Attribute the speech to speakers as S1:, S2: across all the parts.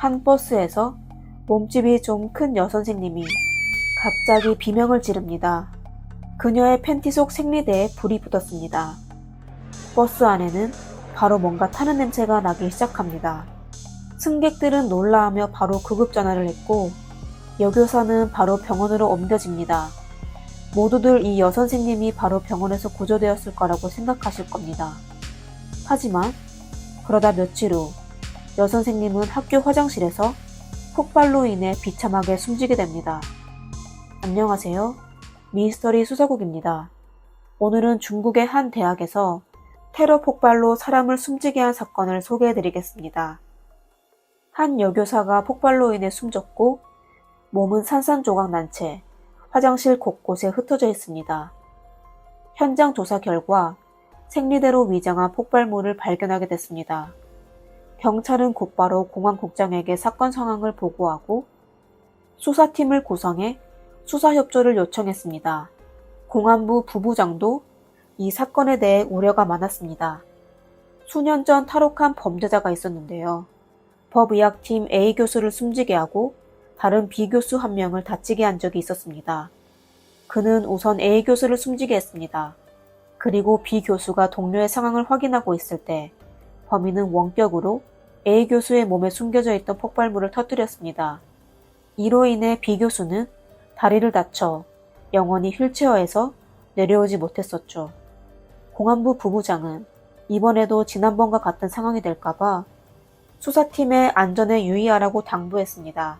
S1: 한 버스에서 몸집이 좀 큰 여선생님이 갑자기 비명을 지릅니다. 그녀의 팬티 속 생리대에 불이 붙었습니다. 버스 안에는 바로 뭔가 타는 냄새가 나기 시작합니다. 승객들은 놀라하며 바로 구급 전화를 했고 여교사는 바로 병원으로 옮겨집니다. 모두들 이 여선생님이 바로 병원에서 구조되었을 거라고 생각하실 겁니다. 하지만 그러다 며칠 후 여선생님은 학교 화장실에서 폭발로 인해 비참하게 숨지게 됩니다. 안녕하세요. 미스터리 수사국입니다. 오늘은 중국의 한 대학에서 테러 폭발로 사람을 숨지게 한 사건을 소개해 드리겠습니다. 한 여교사가 폭발로 인해 숨졌고 몸은 산산조각 난 채 화장실 곳곳에 흩어져 있습니다. 현장 조사 결과 생리대로 위장한 폭발물을 발견하게 됐습니다. 경찰은 곧바로 공안국장에게 사건 상황을 보고하고 수사팀을 구성해 수사 협조를 요청했습니다. 공안부 부부장도 이 사건에 대해 우려가 많았습니다. 수년 전 탈옥한 범죄자가 있었는데요. 법의학팀 A 교수를 숨지게 하고 다른 B 교수 한 명을 다치게 한 적이 있었습니다. 그는 우선 A 교수를 숨지게 했습니다. 그리고 B 교수가 동료의 상황을 확인하고 있을 때 범인은 원격으로 A 교수의 몸에 숨겨져 있던 폭발물을 터뜨렸습니다. 이로 인해 B 교수는 다리를 다쳐 영원히 휠체어에서 내려오지 못했었죠. 공안부 부부장은 이번에도 지난번과 같은 상황이 될까봐 수사팀의 안전에 유의하라고 당부했습니다.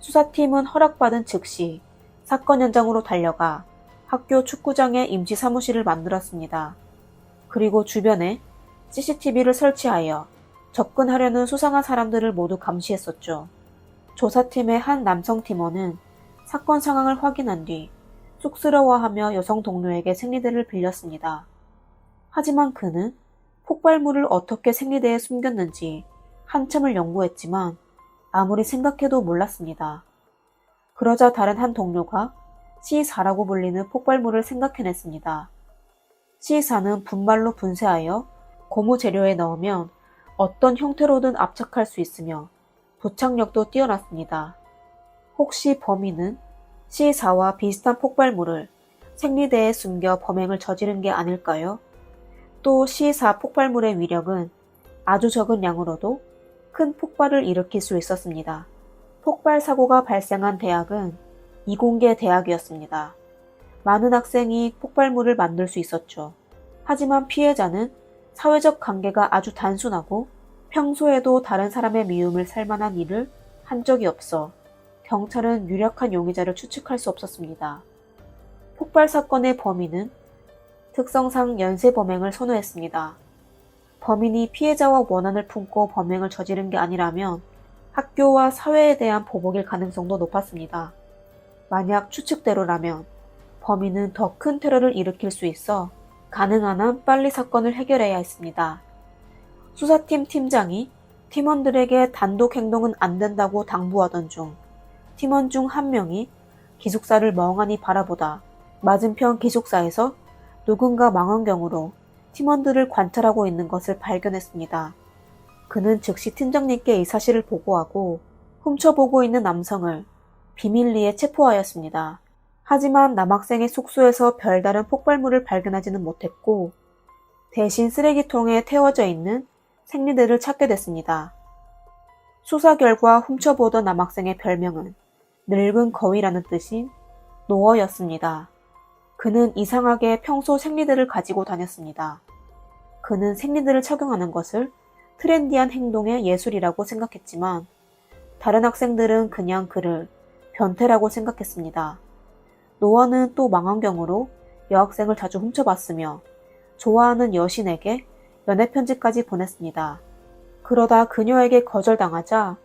S1: 수사팀은 허락받은 즉시 사건 현장으로 달려가 학교 축구장에 임시 사무실을 만들었습니다. 그리고 주변에 CCTV를 설치하여 접근하려는 수상한 사람들을 모두 감시했었죠. 조사팀의 한 남성 팀원은 사건 상황을 확인한 뒤 쑥스러워하며 여성 동료에게 생리대를 빌렸습니다. 하지만 그는 폭발물을 어떻게 생리대에 숨겼는지 한참을 연구했지만 아무리 생각해도 몰랐습니다. 그러자 다른 한 동료가 C4라고 불리는 폭발물을 생각해냈습니다. C4는 분말로 분쇄하여 고무 재료에 넣으면 어떤 형태로든 압착할 수 있으며 부착력도 뛰어났습니다. 혹시 범인은 C4와 비슷한 폭발물을 생리대에 숨겨 범행을 저지른 게 아닐까요? 또 C4 폭발물의 위력은 아주 적은 양으로도 큰 폭발을 일으킬 수 있었습니다. 폭발 사고가 발생한 대학은 이공계 대학이었습니다. 많은 학생이 폭발물을 만들 수 있었죠. 하지만 피해자는 사회적 관계가 아주 단순하고 평소에도 다른 사람의 미움을 살 만한 일을 한 적이 없어 경찰은 유력한 용의자를 추측할 수 없었습니다. 폭발 사건의 범인은 특성상 연쇄 범행을 선호했습니다. 범인이 피해자와 원한을 품고 범행을 저지른 게 아니라면 학교와 사회에 대한 보복일 가능성도 높았습니다. 만약 추측대로라면 범인은 더 큰 테러를 일으킬 수 있어 가능한 한 빨리 사건을 해결해야 했습니다. 수사팀 팀장이 팀원들에게 단독 행동은 안 된다고 당부하던 중 팀원 중 한 명이 기숙사를 멍하니 바라보다 맞은편 기숙사에서 누군가 망원경으로 팀원들을 관찰하고 있는 것을 발견했습니다. 그는 즉시 팀장님께 이 사실을 보고하고 훔쳐보고 있는 남성을 비밀리에 체포하였습니다. 하지만 남학생의 숙소에서 별다른 폭발물을 발견하지는 못했고 대신 쓰레기통에 태워져 있는 생리대를 찾게 됐습니다. 수사 결과 훔쳐보던 남학생의 별명은 늙은 거위라는 뜻인 노어였습니다. 그는 이상하게 평소 생리대를 가지고 다녔습니다. 그는 생리대를 착용하는 것을 트렌디한 행동의 예술이라고 생각했지만 다른 학생들은 그냥 그를 변태라고 생각했습니다. 노아는 또 망원경으로 여학생을 자주 훔쳐봤으며 좋아하는 여신에게 연애 편지까지 보냈습니다. 그러다 그녀에게 거절당하자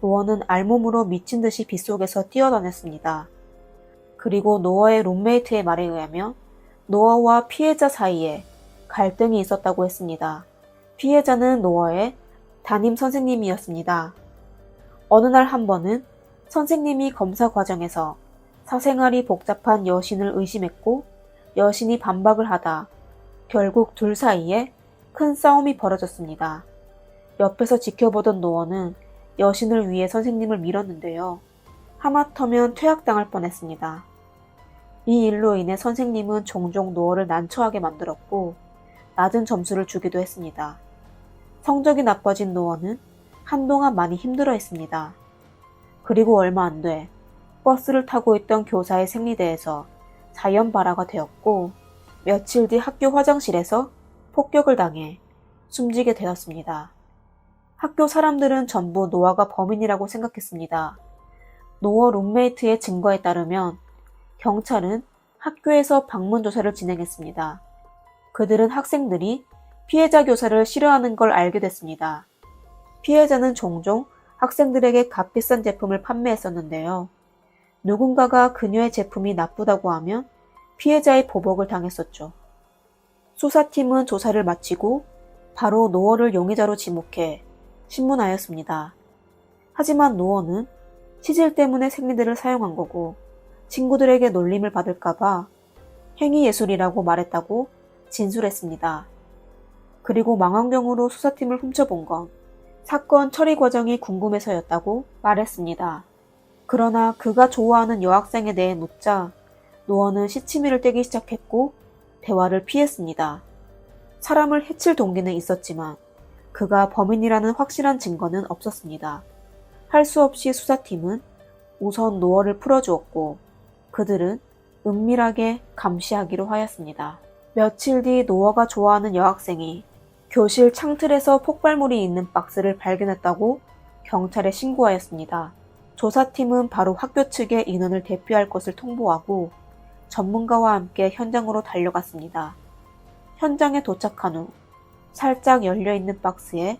S1: 노어는 알몸으로 미친 듯이 빗속에서 뛰어다녔습니다. 그리고 노어의 룸메이트의 말에 의하면 노어와 피해자 사이에 갈등이 있었다고 했습니다. 피해자는 노어의 담임 선생님이었습니다. 어느 날 한 번은 선생님이 검사 과정에서 사생활이 복잡한 여신을 의심했고 여신이 반박을 하다 결국 둘 사이에 큰 싸움이 벌어졌습니다. 옆에서 지켜보던 노어는 여신을 위해 선생님을 밀었는데요. 하마터면 퇴학당할 뻔했습니다. 이 일로 인해 선생님은 종종 노어를 난처하게 만들었고 낮은 점수를 주기도 했습니다. 성적이 나빠진 노어는 한동안 많이 힘들어 했습니다. 그리고 얼마 안 돼 버스를 타고 있던 교사의 생리대에서 자연발화가 되었고 며칠 뒤 학교 화장실에서 폭격을 당해 숨지게 되었습니다. 학교 사람들은 전부 노아가 범인이라고 생각했습니다. 노어 룸메이트의 증거에 따르면 경찰은 학교에서 방문 조사를 진행했습니다. 그들은 학생들이 피해자 교사를 싫어하는 걸 알게 됐습니다. 피해자는 종종 학생들에게 값비싼 제품을 판매했었는데요. 누군가가 그녀의 제품이 나쁘다고 하면 피해자의 보복을 당했었죠. 수사팀은 조사를 마치고 바로 노어를 용의자로 지목해 신문하였습니다. 하지만 노어는 치질 때문에 생리대를 사용한 거고 친구들에게 놀림을 받을까봐 행위예술이라고 말했다고 진술했습니다. 그리고 망원경으로 수사팀을 훔쳐본 건 사건 처리 과정이 궁금해서였다고 말했습니다. 그러나 그가 좋아하는 여학생에 대해 묻자 노어는 시치미를 떼기 시작했고 대화를 피했습니다. 사람을 해칠 동기는 있었지만 그가 범인이라는 확실한 증거는 없었습니다. 할 수 없이 수사팀은 우선 노어를 풀어주었고 그들은 은밀하게 감시하기로 하였습니다. 며칠 뒤 노어가 좋아하는 여학생이 교실 창틀에서 폭발물이 있는 박스를 발견했다고 경찰에 신고하였습니다. 조사팀은 바로 학교 측에 인원을 대피할 것을 통보하고 전문가와 함께 현장으로 달려갔습니다. 현장에 도착한 후 살짝 열려 있는 박스에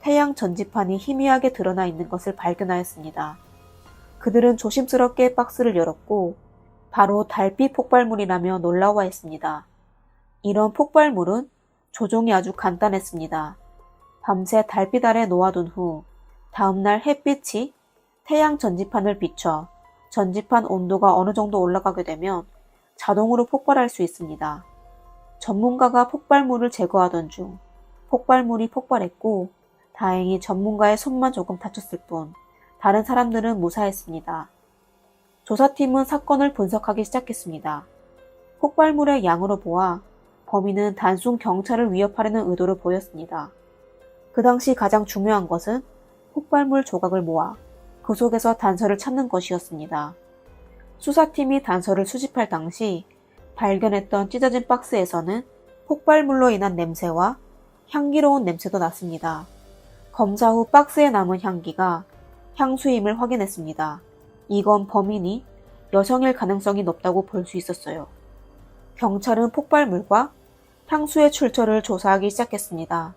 S1: 태양 전지판이 희미하게 드러나 있는 것을 발견하였습니다. 그들은 조심스럽게 박스를 열었고 바로 달빛 폭발물이라며 놀라워했습니다. 이런 폭발물은 조종이 아주 간단했습니다. 밤새 달빛 아래 놓아둔 후 다음날 햇빛이 태양 전지판을 비춰 전지판 온도가 어느 정도 올라가게 되면 자동으로 폭발할 수 있습니다. 전문가가 폭발물을 제거하던 중 폭발물이 폭발했고 다행히 전문가의 손만 조금 다쳤을 뿐 다른 사람들은 무사했습니다. 조사팀은 사건을 분석하기 시작했습니다. 폭발물의 양으로 보아 범인은 단순 경찰을 위협하려는 의도를 보였습니다. 그 당시 가장 중요한 것은 폭발물 조각을 모아 그 속에서 단서를 찾는 것이었습니다. 수사팀이 단서를 수집할 당시 발견했던 찢어진 박스에서는 폭발물로 인한 냄새와 향기로운 냄새도 났습니다. 검사 후 박스에 남은 향기가 향수임을 확인했습니다. 이건 범인이 여성일 가능성이 높다고 볼 수 있었어요. 경찰은 폭발물과 향수의 출처를 조사하기 시작했습니다.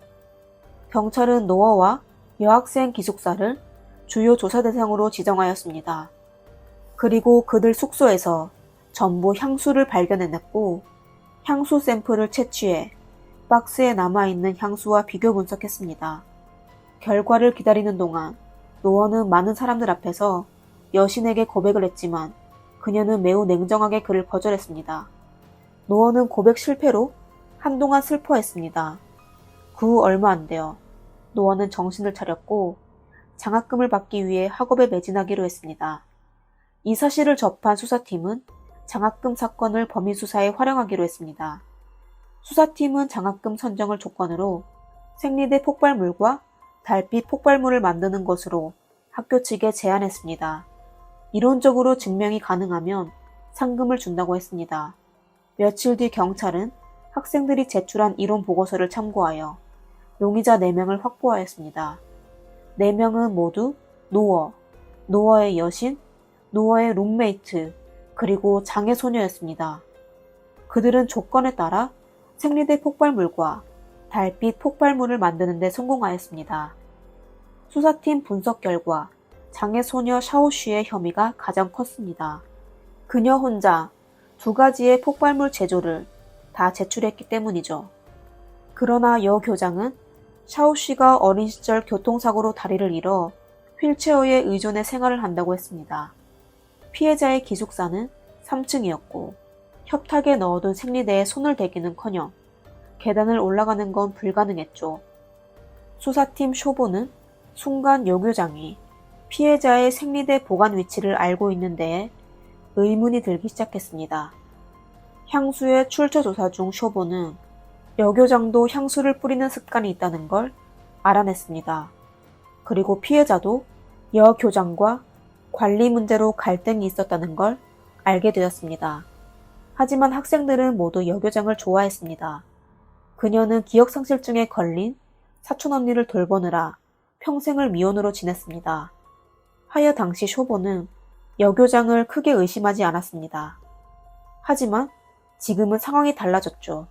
S1: 경찰은 노어와 여학생 기숙사를 주요 조사 대상으로 지정하였습니다. 그리고 그들 숙소에서 전부 향수를 발견해냈고 향수 샘플을 채취해 박스에 남아있는 향수와 비교 분석했습니다. 결과를 기다리는 동안 노어는 많은 사람들 앞에서 여신에게 고백을 했지만 그녀는 매우 냉정하게 그를 거절했습니다. 노어는 고백 실패로 한동안 슬퍼했습니다. 그 후 얼마 안 되어 노어는 정신을 차렸고 장학금을 받기 위해 학업에 매진하기로 했습니다. 이 사실을 접한 수사팀은 장학금 사건을 범인 수사에 활용하기로 했습니다. 수사팀은 장학금 선정을 조건으로 생리대 폭발물과 달빛 폭발물을 만드는 것으로 학교 측에 제안했습니다. 이론적으로 증명이 가능하면 상금을 준다고 했습니다. 며칠 뒤 경찰은 학생들이 제출한 이론 보고서를 참고하여 용의자 4명을 확보하였습니다. 4명은 모두 노어, 노어의 여신, 노어의 룸메이트, 그리고 장애 소녀였습니다. 그들은 조건에 따라 생리대 폭발물과 달빛 폭발물을 만드는 데 성공하였습니다. 수사팀 분석 결과 장애 소녀 샤오슈의 혐의가 가장 컸습니다. 그녀 혼자 두 가지의 폭발물 제조를 다 제출했기 때문이죠. 그러나 여 교장은 샤오 씨가 어린 시절 교통사고로 다리를 잃어 휠체어에 의존해 생활을 한다고 했습니다. 피해자의 기숙사는 3층이었고 협탁에 넣어둔 생리대에 손을 대기는커녕 계단을 올라가는 건 불가능했죠. 수사팀 쇼보는 순간 여교장이 피해자의 생리대 보관 위치를 알고 있는 데에 의문이 들기 시작했습니다. 향수의 출처 조사 중 쇼보는 여교장도 향수를 뿌리는 습관이 있다는 걸 알아냈습니다. 그리고 피해자도 여교장과 관리 문제로 갈등이 있었다는 걸 알게 되었습니다. 하지만 학생들은 모두 여교장을 좋아했습니다. 그녀는 기억상실증에 걸린 사촌 언니를 돌보느라 평생을 미혼으로 지냈습니다. 하여 당시 쇼보는 여교장을 크게 의심하지 않았습니다. 하지만 지금은 상황이 달라졌죠.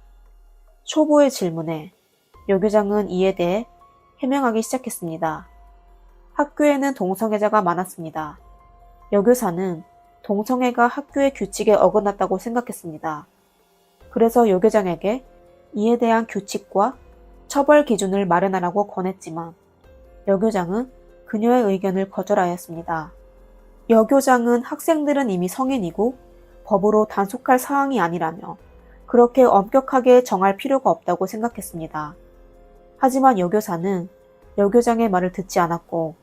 S1: 초보의 질문에 여교장은 이에 대해 해명하기 시작했습니다. 학교에는 동성애자가 많았습니다. 여교사는 동성애가 학교의 규칙에 어긋났다고 생각했습니다. 그래서 여교장에게 이에 대한 규칙과 처벌 기준을 마련하라고 권했지만 여교장은 그녀의 의견을 거절하였습니다. 여교장은 학생들은 이미 성인이고 법으로 단속할 사항이 아니라며 그렇게 엄격하게 정할 필요가 없다고 생각했습니다. 하지만 여교사는 여교장의 말을 듣지 않았고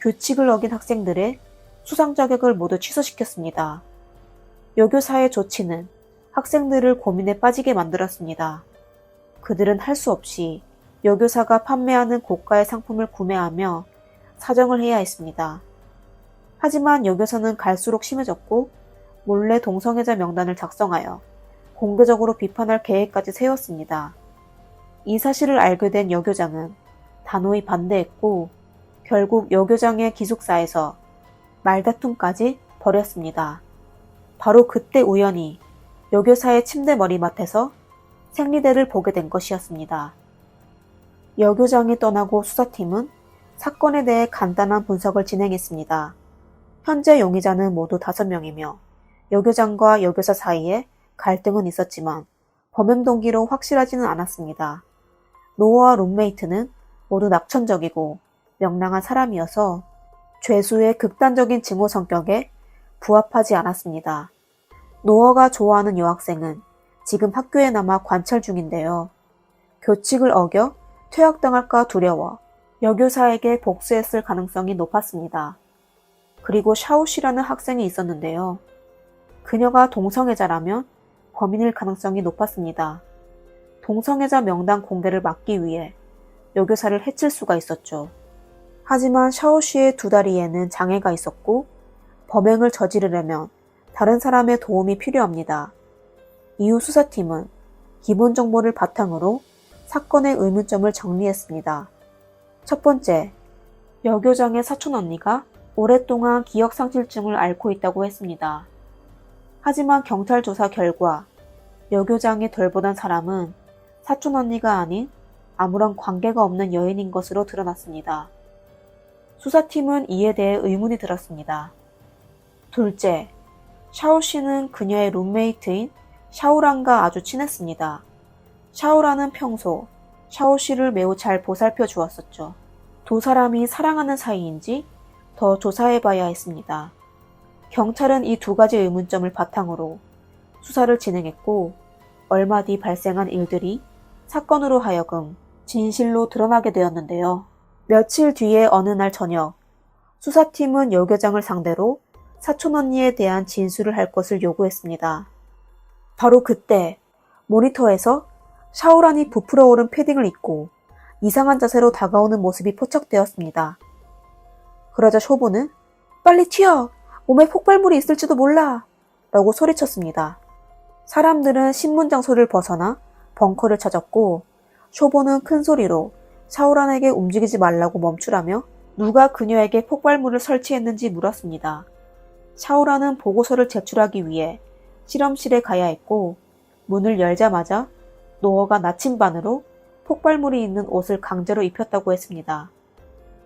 S1: 규칙을 어긴 학생들의 수상 자격을 모두 취소시켰습니다. 여교사의 조치는 학생들을 고민에 빠지게 만들었습니다. 그들은 할 수 없이 여교사가 판매하는 고가의 상품을 구매하며 사정을 해야 했습니다. 하지만 여교사는 갈수록 심해졌고 몰래 동성애자 명단을 작성하여 공개적으로 비판할 계획까지 세웠습니다. 이 사실을 알게 된 여교장은 단호히 반대했고 결국 여교장의 기숙사에서 말다툼까지 벌였습니다. 바로 그때 우연히 여교사의 침대 머리맡에서 생리대를 보게 된 것이었습니다. 여교장이 떠나고 수사팀은 사건에 대해 간단한 분석을 진행했습니다. 현재 용의자는 모두 5명이며 여교장과 여교사 사이에 갈등은 있었지만 범행 동기로 확실하지는 않았습니다. 노어와 룸메이트는 모두 낙천적이고 명랑한 사람이어서 죄수의 극단적인 증오 성격에 부합하지 않았습니다. 노어가 좋아하는 여학생은 지금 학교에 남아 관찰 중인데요. 교칙을 어겨 퇴학당할까 두려워 여교사에게 복수했을 가능성이 높았습니다. 그리고 샤오시라는 학생이 있었는데요. 그녀가 동성애자라면 범인일 가능성이 높았습니다. 동성애자 명단 공개를 막기 위해 여교사를 해칠 수가 있었죠. 하지만 샤오시의 두 다리에는 장애가 있었고 범행을 저지르려면 다른 사람의 도움이 필요합니다. 이후 수사팀은 기본 정보를 바탕으로 사건의 의문점을 정리했습니다. 첫 번째, 여교장의 사촌 언니가 오랫동안 기억상실증을 앓고 있다고 했습니다. 하지만 경찰 조사 결과 여교장이 돌보던 사람은 사촌 언니가 아닌 아무런 관계가 없는 여인인 것으로 드러났습니다. 수사팀은 이에 대해 의문이 들었습니다. 둘째, 샤오 씨는 그녀의 룸메이트인 샤오란과 아주 친했습니다. 샤오란은 평소 샤오 씨를 매우 잘 보살펴 주었었죠. 두 사람이 사랑하는 사이인지 더 조사해 봐야 했습니다. 경찰은 이 두 가지 의문점을 바탕으로 수사를 진행했고, 얼마 뒤 발생한 일들이 사건으로 하여금 진실로 드러나게 되었는데요. 며칠 뒤에 어느 날 저녁, 수사팀은 여 교장을 상대로 사촌 언니에 대한 진술을 할 것을 요구했습니다. 바로 그때 모니터에서 샤오란이 부풀어 오른 패딩을 입고 이상한 자세로 다가오는 모습이 포착되었습니다. 그러자 쇼보는 빨리 튀어! 몸에 폭발물이 있을지도 몰라! 라고 소리쳤습니다. 사람들은 신문 장소를 벗어나 벙커를 찾았고 쇼보는 큰 소리로 샤오란에게 움직이지 말라고 멈추라며 누가 그녀에게 폭발물을 설치했는지 물었습니다. 샤오란은 보고서를 제출하기 위해 실험실에 가야 했고 문을 열자마자 노어가 나침반으로 폭발물이 있는 옷을 강제로 입혔다고 했습니다.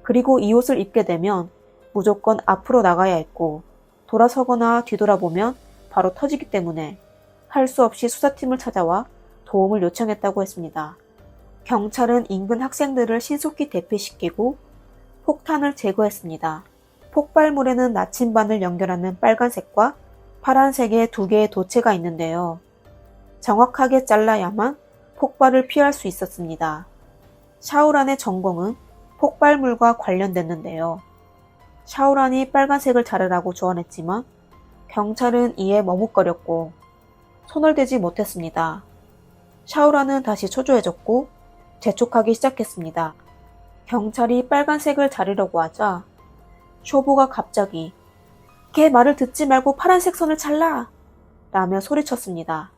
S1: 그리고 이 옷을 입게 되면 무조건 앞으로 나가야 했고 돌아서거나 뒤돌아보면 바로 터지기 때문에 할 수 없이 수사팀을 찾아와 도움을 요청했다고 했습니다. 경찰은 인근 학생들을 신속히 대피시키고 폭탄을 제거했습니다. 폭발물에는 나침반을 연결하는 빨간색과 파란색의 두 개의 도체가 있는데요. 정확하게 잘라야만 폭발을 피할 수 있었습니다. 샤오란의 전공은 폭발물과 관련됐는데요. 샤오란이 빨간색을 자르라고 조언했지만 경찰은 이에 머뭇거렸고 손을 대지 못했습니다. 샤오란은 다시 초조해졌고 재촉하기 시작했습니다. 경찰이 빨간색을 자르려고 하자 쇼보가 갑자기 걔 말을 듣지 말고 파란색 선을 잘라! 라며 소리쳤습니다.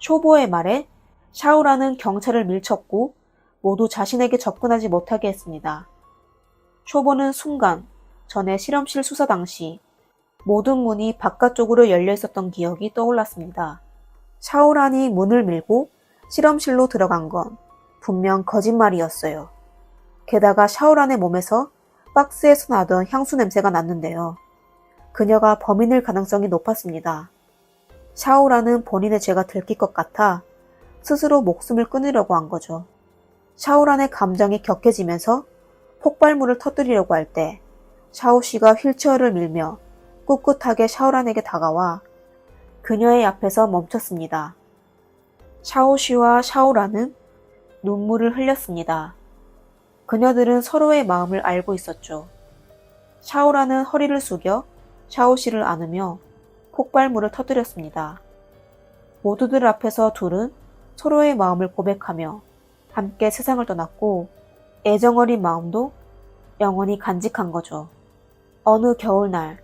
S1: 쇼보의 말에 샤오란은 경찰을 밀쳤고 모두 자신에게 접근하지 못하게 했습니다. 쇼보는 순간 전에 실험실 수사 당시 모든 문이 바깥쪽으로 열려 있었던 기억이 떠올랐습니다. 샤오란이 문을 밀고 실험실로 들어간 건 분명 거짓말이었어요. 게다가 샤오란의 몸에서 박스에서 나던 향수 냄새가 났는데요. 그녀가 범인일 가능성이 높았습니다. 샤오란은 본인의 죄가 들킬 것 같아 스스로 목숨을 끊으려고 한 거죠. 샤오란의 감정이 격해지면서 폭발물을 터뜨리려고 할 때 샤오 씨가 휠체어를 밀며 꿋꿋하게 샤오란에게 다가와 그녀의 앞에서 멈췄습니다. 샤오 씨와 샤오란은 눈물을 흘렸습니다. 그녀들은 서로의 마음을 알고 있었죠. 샤오란은 허리를 숙여 샤오 씨를 안으며 폭발물을 터뜨렸습니다. 모두들 앞에서 둘은 서로의 마음을 고백하며 함께 세상을 떠났고 애정 어린 마음도 영원히 간직한 거죠. 어느 겨울날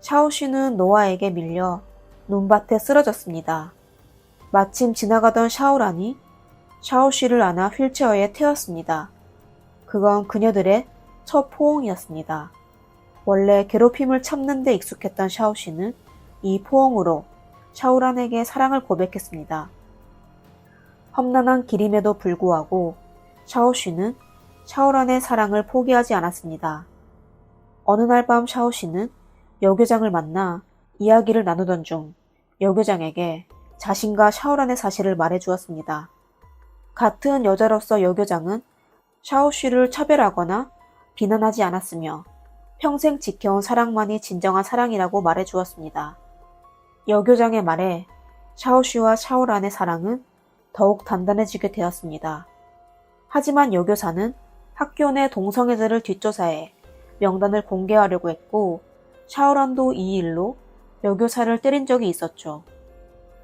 S1: 샤오씨는 노아에게 밀려 눈밭에 쓰러졌습니다. 마침 지나가던 샤오란이 샤오씨를 안아 휠체어에 태웠습니다. 그건 그녀들의 첫 포옹이었습니다. 원래 괴롭힘을 참는 데 익숙했던 샤오씨는 이 포옹으로 샤오란에게 사랑을 고백했습니다. 험난한 길임에도 불구하고 샤오씨는 샤오란의 사랑을 포기하지 않았습니다. 어느 날 밤 샤오 씨는 여교장을 만나 이야기를 나누던 중 여교장에게 자신과 샤오란의 사실을 말해주었습니다. 같은 여자로서 여교장은 샤오 씨를 차별하거나 비난하지 않았으며 평생 지켜온 사랑만이 진정한 사랑이라고 말해주었습니다. 여교장의 말에 샤오씨와 샤오란의 사랑은 더욱 단단해지게 되었습니다. 하지만 여교사는 학교 내 동성애자를 뒷조사해 명단을 공개하려고 했고 샤오란도 이 일로 여교사를 때린 적이 있었죠.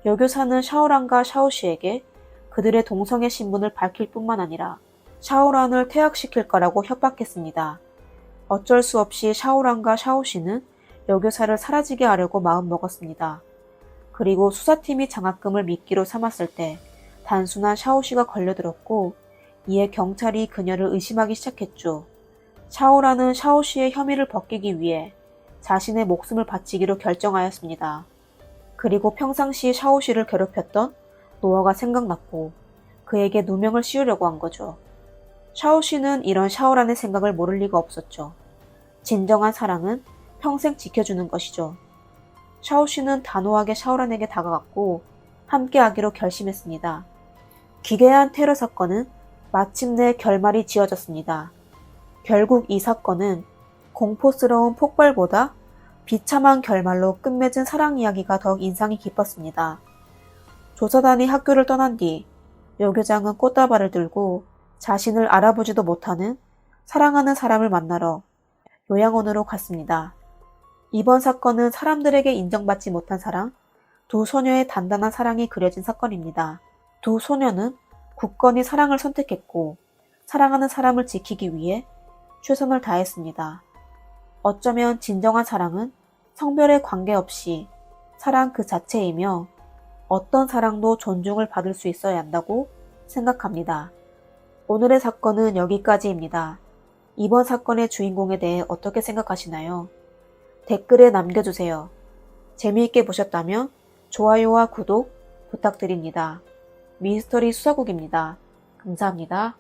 S1: 여교사는 샤오란과 샤오씨에게 그들의 동성애 신분을 밝힐 뿐만 아니라 샤오란을 퇴학시킬 거라고 협박했습니다. 어쩔 수 없이 샤오란과 샤오씨는 여교사를 사라지게 하려고 마음먹었습니다. 그리고 수사팀이 장학금을 미끼로 삼았을 때 단순한 샤오씨가 걸려들었고 이에 경찰이 그녀를 의심하기 시작했죠. 샤오라는 샤오 씨의 혐의를 벗기기 위해 자신의 목숨을 바치기로 결정하였습니다. 그리고 평상시 샤오 씨를 괴롭혔던 노아가 생각났고 그에게 누명을 씌우려고 한 거죠. 샤오 씨는 이런 샤오란의 생각을 모를 리가 없었죠. 진정한 사랑은 평생 지켜주는 것이죠. 샤오 씨는 단호하게 샤오란에게 다가갔고 함께하기로 결심했습니다. 기괴한 테러 사건은 마침내 결말이 지어졌습니다. 결국 이 사건은 공포스러운 폭발보다 비참한 결말로 끝맺은 사랑 이야기가 더욱 인상이 깊었습니다. 조사단이 학교를 떠난 뒤 여교장은 꽃다발을 들고 자신을 알아보지도 못하는 사랑하는 사람을 만나러 요양원으로 갔습니다. 이번 사건은 사람들에게 인정받지 못한 사랑, 두 소녀의 단단한 사랑이 그려진 사건입니다. 두 소녀는 굳건히 사랑을 선택했고 사랑하는 사람을 지키기 위해 최선을 다했습니다. 어쩌면 진정한 사랑은 성별에 관계없이 사랑 그 자체이며 어떤 사랑도 존중을 받을 수 있어야 한다고 생각합니다. 오늘의 사건은 여기까지입니다. 이번 사건의 주인공에 대해 어떻게 생각하시나요? 댓글에 남겨주세요. 재미있게 보셨다면 좋아요와 구독 부탁드립니다. 미스터리 수사국입니다. 감사합니다.